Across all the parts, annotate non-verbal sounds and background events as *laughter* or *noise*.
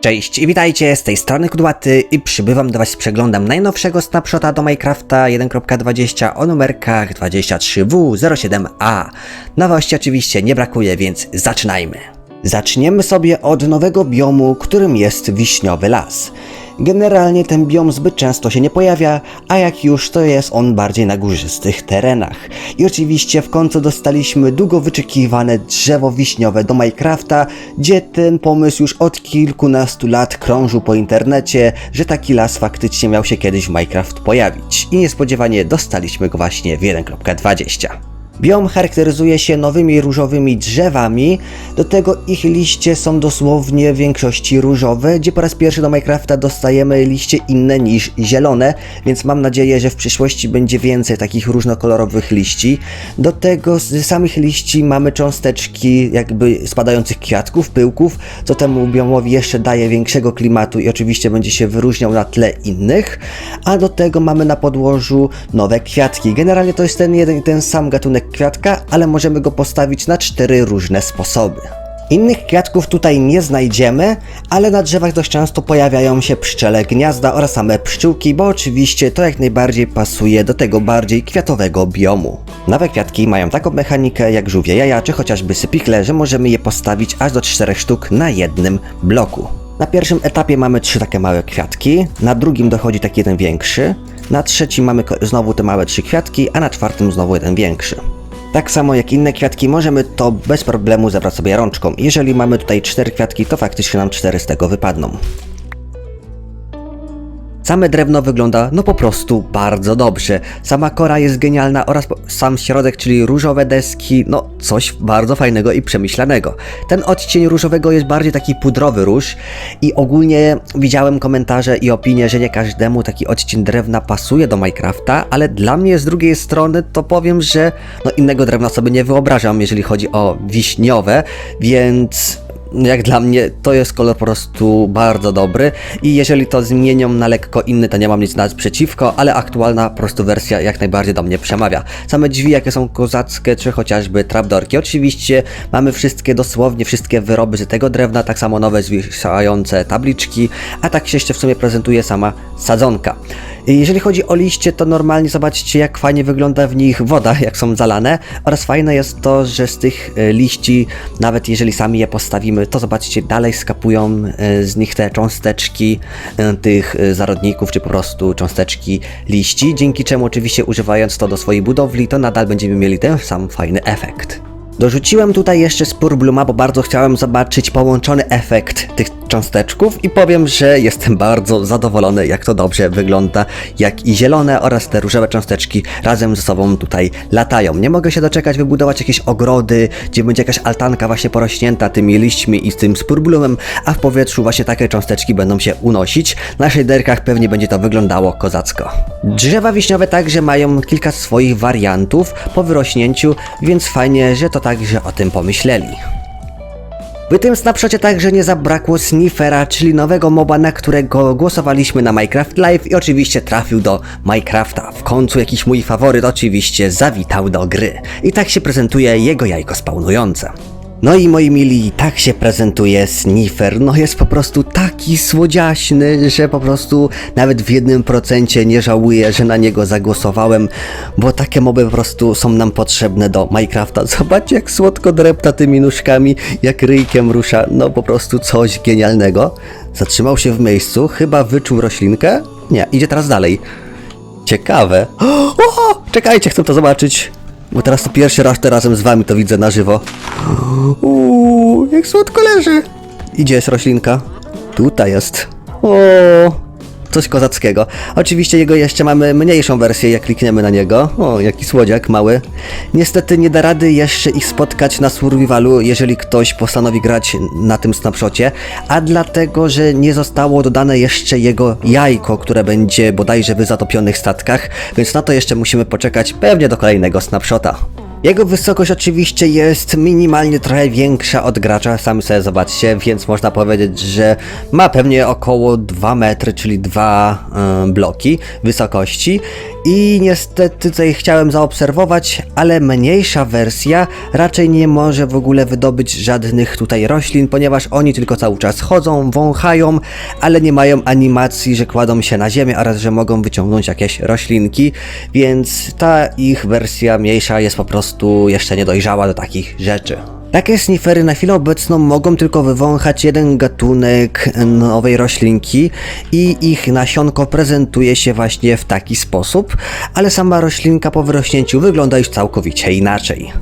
Cześć i witajcie, z tej strony Kudłaty i przybywam do Was z przeglądem najnowszego snapshota do Minecrafta 1.20 o numerkach 23W07A. Nowości oczywiście nie brakuje, więc zaczynajmy. Zaczniemy sobie od nowego biomu, którym jest wiśniowy las. Generalnie ten biom zbyt często się nie pojawia, a jak już to jest on bardziej na górzystych terenach. I oczywiście w końcu dostaliśmy długo wyczekiwane drzewo wiśniowe do Minecrafta, gdzie ten pomysł już od kilkunastu lat krążył po internecie, że taki las faktycznie miał się kiedyś w Minecraft pojawić. I niespodziewanie dostaliśmy go właśnie w 1.20. Biom charakteryzuje się nowymi różowymi drzewami, do tego ich liście są dosłownie w większości różowe, gdzie po raz pierwszy do Minecrafta dostajemy liście inne niż zielone, więc mam nadzieję, że w przyszłości będzie więcej takich różnokolorowych liści. Do tego z samych liści mamy cząsteczki jakby spadających kwiatków, pyłków, co temu biomowi jeszcze daje większego klimatu i oczywiście będzie się wyróżniał na tle innych, a do tego mamy na podłożu nowe kwiatki. Generalnie to jest ten jeden ten sam gatunek kwiatka, ale możemy go postawić na cztery różne sposoby. Innych kwiatków tutaj nie znajdziemy, ale na drzewach dość często pojawiają się pszczele gniazda oraz same pszczółki, bo oczywiście to jak najbardziej pasuje do tego bardziej kwiatowego biomu. Nowe kwiatki mają taką mechanikę jak żółwie jaja czy chociażby sypikle, że możemy je postawić aż do czterech sztuk na jednym bloku. Na pierwszym etapie mamy trzy takie małe kwiatki, na drugim dochodzi taki jeden większy, na trzecim mamy znowu te małe trzy kwiatki, a na czwartym znowu jeden większy. Tak samo jak inne kwiatki, możemy to bez problemu zebrać sobie rączką. Jeżeli mamy tutaj cztery kwiatki, to faktycznie nam cztery z tego wypadną. Same drewno wygląda no po prostu bardzo dobrze. Sama kora jest genialna oraz sam środek, czyli różowe deski, no coś bardzo fajnego i przemyślanego. Ten odcień różowego jest bardziej taki pudrowy róż i ogólnie widziałem komentarze i opinie, że nie każdemu taki odcień drewna pasuje do Minecrafta, ale dla mnie z drugiej strony to powiem, że no innego drewna sobie nie wyobrażam, jeżeli chodzi o wiśniowe, więc jak dla mnie to jest kolor po prostu bardzo dobry i jeżeli to zmienią na lekko inny, to nie mam nic nad przeciwko, ale aktualna po prostu wersja jak najbardziej do mnie przemawia. Same drzwi jakie są kozackie, czy chociażby trapdorki. Oczywiście mamy wszystkie, dosłownie wszystkie wyroby z tego drewna, tak samo nowe zwieszające tabliczki, a tak się jeszcze w sumie prezentuje sama sadzonka. Jeżeli chodzi o liście, to normalnie zobaczcie, jak fajnie wygląda w nich woda, jak są zalane. Oraz fajne jest to, że z tych e, liści, nawet jeżeli sami je postawimy, to zobaczcie, dalej skapują e, z nich te cząsteczki e, tych zarodników, czy po prostu cząsteczki liści. Dzięki czemu, oczywiście, używając to do swojej budowli, to nadal będziemy mieli ten sam fajny efekt. Dorzuciłem tutaj jeszcze spór Bluma, bo bardzo chciałem zobaczyć połączony efekt tych cząsteczków i powiem, że jestem bardzo zadowolony, jak to dobrze wygląda, jak i zielone oraz te różowe cząsteczki razem ze sobą tutaj latają. Nie mogę się doczekać wybudować jakieś ogrody, gdzie będzie jakaś altanka właśnie porośnięta tymi liśćmi i z tym spurblumem, a w powietrzu właśnie takie cząsteczki będą się unosić. Na shaderkach pewnie będzie to wyglądało kozacko. Drzewa wiśniowe także mają kilka swoich wariantów po wyrośnięciu, więc fajnie, że to także o tym pomyśleli. W tym snapshocie także nie zabrakło Sniffera, czyli nowego moba, na którego głosowaliśmy na Minecraft Live i oczywiście trafił do Minecrafta. W końcu jakiś mój faworyt oczywiście zawitał do gry. I tak się prezentuje jego jajko spawnujące. No i moi mili, tak się prezentuje Sniffer. No jest po prostu taki słodziaśny, że po prostu nawet w jednym procencie nie żałuję, że na niego zagłosowałem, bo takie moby po prostu są nam potrzebne do Minecrafta. *laughs* Zobaczcie jak słodko drepta tymi nóżkami, jak ryjkiem rusza, no po prostu coś genialnego. Zatrzymał się w miejscu, chyba wyczuł roślinkę? Nie, idzie teraz dalej. Ciekawe. *gasps* O, czekajcie, chcę to zobaczyć. Bo teraz to pierwszy raz to razem z wami to widzę na żywo. Uuu, jak słodko leży. Idzie jest roślinka. Tutaj jest. O, coś kozackiego. Oczywiście jego jeszcze mamy mniejszą wersję, jak klikniemy na niego. O, jaki słodziak mały. Niestety nie da rady jeszcze ich spotkać na survivalu, jeżeli ktoś postanowi grać na tym snapshocie, a dlatego, że nie zostało dodane jeszcze jego jajko, które będzie bodajże w zatopionych statkach, więc na to jeszcze musimy poczekać pewnie do kolejnego snapshota. Jego wysokość oczywiście jest minimalnie trochę większa od gracza, sami sobie zobaczcie, więc można powiedzieć, że ma pewnie około 2 metry, czyli dwa e, bloki wysokości. I niestety tutaj chciałem zaobserwować, ale mniejsza wersja raczej nie może w ogóle wydobyć żadnych tutaj roślin, ponieważ oni tylko cały czas chodzą, wąchają, ale nie mają animacji, że kładą się na ziemię oraz że mogą wyciągnąć jakieś roślinki, więc ta ich wersja mniejsza jest po prostu jeszcze niedojrzała do takich rzeczy. Takie snifery na chwilę obecną mogą tylko wywąchać jeden gatunek nowej roślinki i ich nasionko prezentuje się właśnie w taki sposób, ale sama roślinka po wyrośnięciu wygląda już całkowicie inaczej.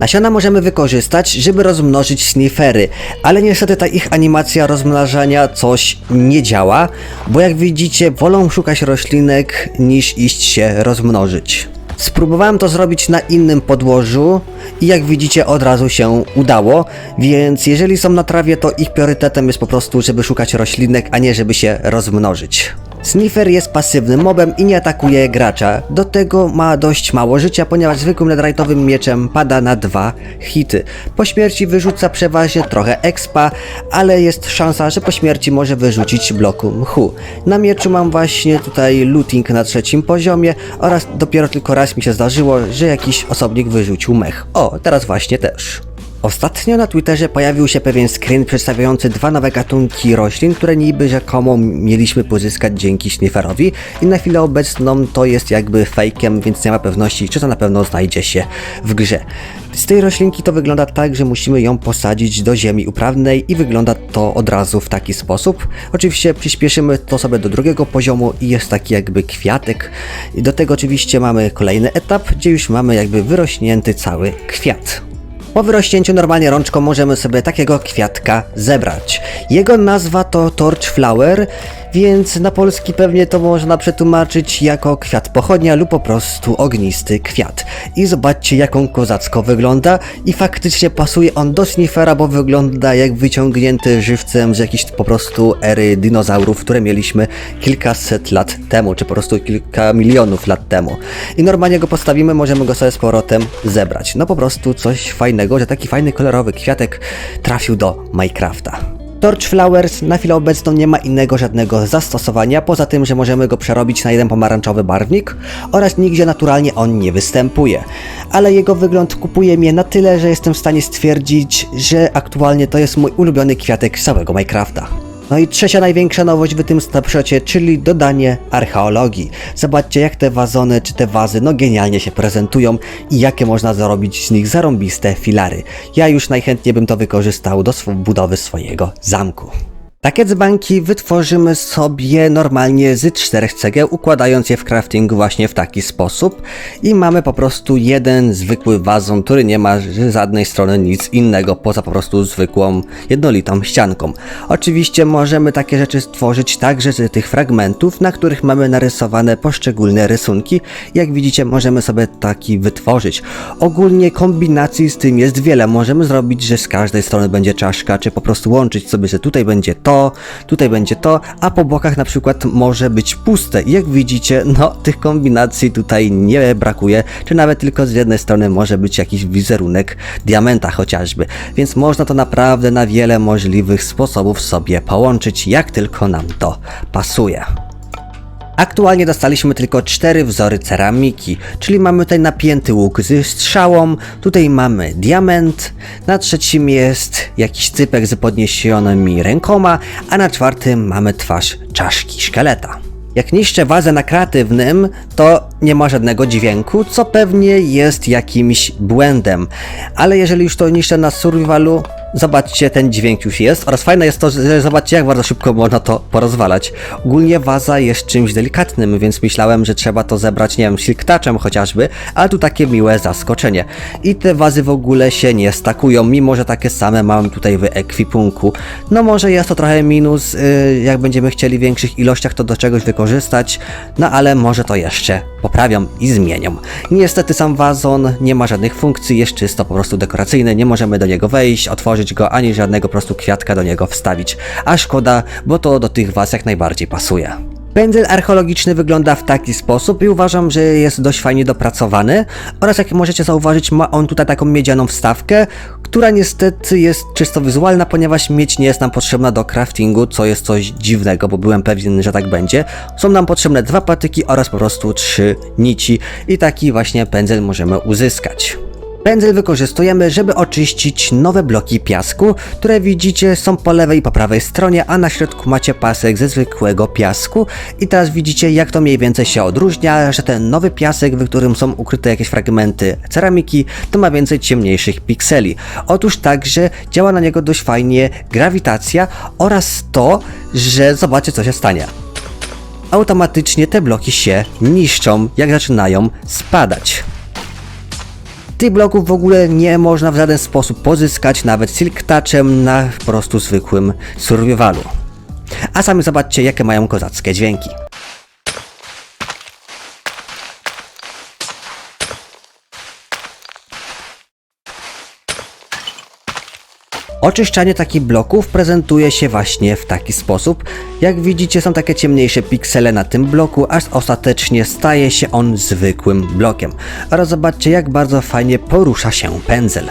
Nasiona możemy wykorzystać, żeby rozmnożyć snifery, ale niestety ta ich animacja rozmnażania coś nie działa, bo jak widzicie wolą szukać roślinek niż iść się rozmnożyć. Spróbowałem to zrobić na innym podłożu i jak widzicie od razu się udało, więc jeżeli są na trawie to ich priorytetem jest po prostu, żeby szukać roślinek, a nie żeby się rozmnożyć. Sniffer jest pasywnym mobem i nie atakuje gracza. Do tego ma dość mało życia, ponieważ zwykłym netherite'owym mieczem pada na dwa hity. Po śmierci wyrzuca przeważnie trochę expa, ale jest szansa, że po śmierci może wyrzucić bloku mchu. Na mieczu mam właśnie tutaj looting na trzecim poziomie oraz dopiero tylko raz mi się zdarzyło, że jakiś osobnik wyrzucił mech. O, teraz właśnie też. Ostatnio na Twitterze pojawił się pewien screen przedstawiający dwa nowe gatunki roślin, które niby rzekomo mieliśmy pozyskać dzięki snifferowi i na chwilę obecną to jest jakby fejkiem, więc nie ma pewności, czy to na pewno znajdzie się w grze. Z tej roślinki to wygląda tak, że musimy ją posadzić do ziemi uprawnej i wygląda to od razu w taki sposób. Oczywiście przyspieszymy to sobie do drugiego poziomu i jest taki jakby kwiatek. Do tego oczywiście mamy kolejny etap, gdzie już mamy jakby wyrośnięty cały kwiat. Po wyrośnięciu normalnie rączką możemy sobie takiego kwiatka zebrać. Jego nazwa to Torch Flower, więc na polski pewnie to można przetłumaczyć jako kwiat pochodnia lub po prostu ognisty kwiat. I zobaczcie jak on kozacko wygląda i faktycznie pasuje on do snifera, bo wygląda jak wyciągnięty żywcem z jakiejś po prostu ery dinozaurów, które mieliśmy kilkaset lat temu, czy po prostu kilka milionów lat temu. I normalnie go postawimy, możemy go sobie z powrotem zebrać. No po prostu coś fajnego, że taki fajny kolorowy kwiatek trafił do Minecrafta. Torch Flowers na chwilę obecną nie ma innego żadnego zastosowania, poza tym, że możemy go przerobić na jeden pomarańczowy barwnik oraz nigdzie naturalnie on nie występuje. Ale jego wygląd kupuje mnie na tyle, że jestem w stanie stwierdzić, że aktualnie to jest mój ulubiony kwiatek całego Minecrafta. No i trzecia największa nowość w tym snapshocie, czyli dodanie archeologii. Zobaczcie jak te wazony czy te wazy no genialnie się prezentują i jakie można zarobić z nich zarąbiste filary. Ja już najchętniej bym to wykorzystał do budowy swojego zamku. Takie dzbanki wytworzymy sobie normalnie z czterech cegieł, układając je w craftingu właśnie w taki sposób i mamy po prostu jeden zwykły wazon, który nie ma z żadnej strony nic innego poza po prostu zwykłą, jednolitą ścianką. Oczywiście możemy takie rzeczy stworzyć także z tych fragmentów, na których mamy narysowane poszczególne rysunki. Jak widzicie możemy sobie taki wytworzyć. Ogólnie kombinacji z tym jest wiele. Możemy zrobić, że z każdej strony będzie czaszka, czy po prostu łączyć sobie, że tutaj będzie to, tutaj będzie to, a po bokach na przykład może być puste. Jak widzicie, no tych kombinacji tutaj nie brakuje, czy nawet tylko z jednej strony może być jakiś wizerunek diamenta chociażby. Więc można to naprawdę na wiele możliwych sposobów sobie połączyć, jak tylko nam to pasuje. Aktualnie dostaliśmy tylko cztery wzory ceramiki, czyli mamy tutaj napięty łuk ze strzałą, tutaj mamy diament, na trzecim jest jakiś cypek z podniesionymi rękoma, a na czwartym mamy twarz czaszki szkieleta. Jak niszczę wazę na kreatywnym, to nie ma żadnego dźwięku, co pewnie jest jakimś błędem. Ale jeżeli już to niszczę na survivalu, zobaczcie, ten dźwięk już jest. Oraz fajne jest to, że zobaczcie, jak bardzo szybko można to porozwalać. Ogólnie waza jest czymś delikatnym, więc myślałem, że trzeba to zebrać, nie wiem, silktouchem chociażby, ale tu takie miłe zaskoczenie. I te wazy w ogóle się nie stakują, mimo że takie same mam tutaj w ekwipunku. No może jest to trochę minus, yy, jak będziemy chcieli w większych ilościach to do czegoś wykorzystać, no ale może to jeszcze poprawią i zmienią. Niestety sam wazon nie ma żadnych funkcji, jest czysto po prostu dekoracyjny, nie możemy do niego wejść, otworzyć go, ani żadnego po prostu kwiatka do niego wstawić. A szkoda, bo to do tych was jak najbardziej pasuje. Pędzel archeologiczny wygląda w taki sposób i uważam, że jest dość fajnie dopracowany oraz jak możecie zauważyć ma on tutaj taką miedzianą wstawkę, która niestety jest czysto wizualna, ponieważ miedź nie jest nam potrzebna do craftingu, co jest coś dziwnego, bo byłem pewien, że tak będzie. Są nam potrzebne dwa patyki oraz po prostu trzy nici i taki właśnie pędzel możemy uzyskać. Pędzel wykorzystujemy, żeby oczyścić nowe bloki piasku, które widzicie są po lewej i po prawej stronie, a na środku macie pasek ze zwykłego piasku. I teraz widzicie, jak to mniej więcej się odróżnia, że ten nowy piasek, w którym są ukryte jakieś fragmenty ceramiki, to ma więcej ciemniejszych pikseli. Otóż także działa na niego dość fajnie grawitacja oraz to, że zobaczcie co się stanie. Automatycznie te bloki się niszczą, jak zaczynają spadać. Tych bloków w ogóle nie można w żaden sposób pozyskać, nawet silk touchem na po prostu zwykłym survivalu. A sami zobaczcie, jakie mają kozackie dźwięki. Oczyszczanie takich bloków prezentuje się właśnie w taki sposób. Jak widzicie są takie ciemniejsze piksele na tym bloku, aż ostatecznie staje się on zwykłym blokiem. Oraz zobaczcie jak bardzo fajnie porusza się pędzel.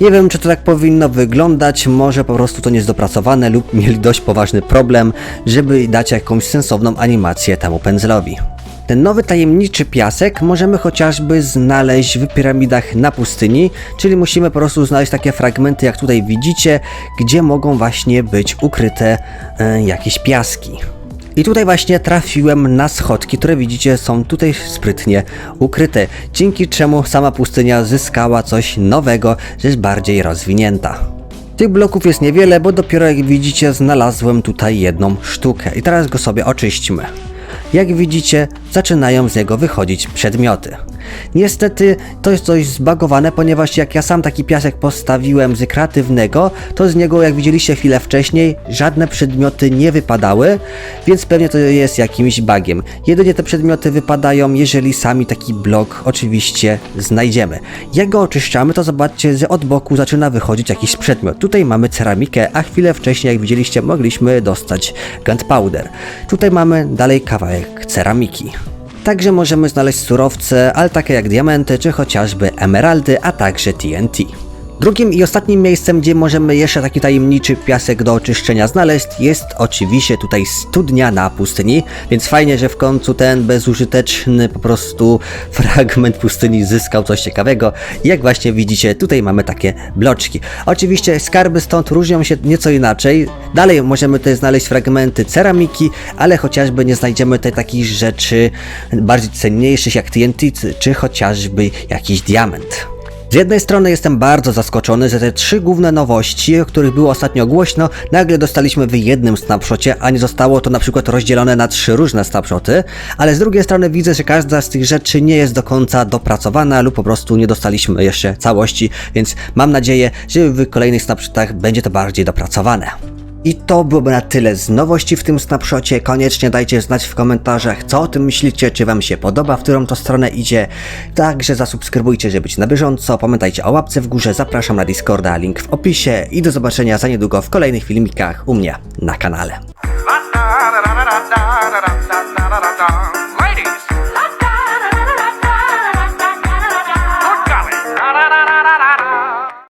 Nie wiem, czy to tak powinno wyglądać, może po prostu to nie jest dopracowane lub mieli dość poważny problem, żeby dać jakąś sensowną animację temu pędzelowi. Ten nowy tajemniczy piasek możemy chociażby znaleźć w piramidach na pustyni, czyli musimy po prostu znaleźć takie fragmenty, jak tutaj widzicie, gdzie mogą właśnie być ukryte e, jakieś piaski. I tutaj właśnie trafiłem na schodki, które widzicie są tutaj sprytnie ukryte, dzięki czemu sama pustynia zyskała coś nowego, jest bardziej rozwinięta. Tych bloków jest niewiele, bo dopiero jak widzicie znalazłem tutaj jedną sztukę i teraz go sobie oczyśćmy. Jak widzicie, zaczynają z niego wychodzić przedmioty. Niestety to jest coś zbagowane, ponieważ jak ja sam taki piasek postawiłem z kreatywnego, to z niego, jak widzieliście chwilę wcześniej, żadne przedmioty nie wypadały, więc pewnie to jest jakimś bugiem. Jedynie te przedmioty wypadają, jeżeli sami taki blok oczywiście znajdziemy. Jak go oczyszczamy, to zobaczcie, że od boku zaczyna wychodzić jakiś przedmiot. Tutaj mamy ceramikę, a chwilę wcześniej, jak widzieliście, mogliśmy dostać gunpowder. Tutaj mamy dalej kawałek ceramiki. Także możemy znaleźć surowce, ale takie jak diamenty czy chociażby emeraldy, a także TNT. Drugim i ostatnim miejscem, gdzie możemy jeszcze taki tajemniczy piasek do oczyszczenia znaleźć, jest oczywiście tutaj studnia na pustyni, więc fajnie, że w końcu ten bezużyteczny po prostu *laughs* fragment pustyni zyskał coś ciekawego. Jak właśnie widzicie, tutaj mamy takie bloczki. Oczywiście skarby stąd różnią się nieco inaczej. Dalej możemy tutaj znaleźć fragmenty ceramiki, ale chociażby nie znajdziemy tutaj takich rzeczy bardziej cenniejszych jak TNT, czy chociażby jakiś diament. Z jednej strony jestem bardzo zaskoczony, że te trzy główne nowości, o których było ostatnio głośno, nagle dostaliśmy w jednym snapshocie, a nie zostało to na przykład rozdzielone na trzy różne snapshoty, ale z drugiej strony widzę, że każda z tych rzeczy nie jest do końca dopracowana lub po prostu nie dostaliśmy jeszcze całości, więc mam nadzieję, że w kolejnych snapshotach będzie to bardziej dopracowane. I to byłoby na tyle z nowości w tym snapshocie. Koniecznie dajcie znać w komentarzach, co o tym myślicie, czy wam się podoba, w którą to stronę idzie. Także zasubskrybujcie, żeby być na bieżąco. Pamiętajcie o łapce w górze, zapraszam na Discorda, link w opisie i do zobaczenia za niedługo w kolejnych filmikach u mnie na kanale.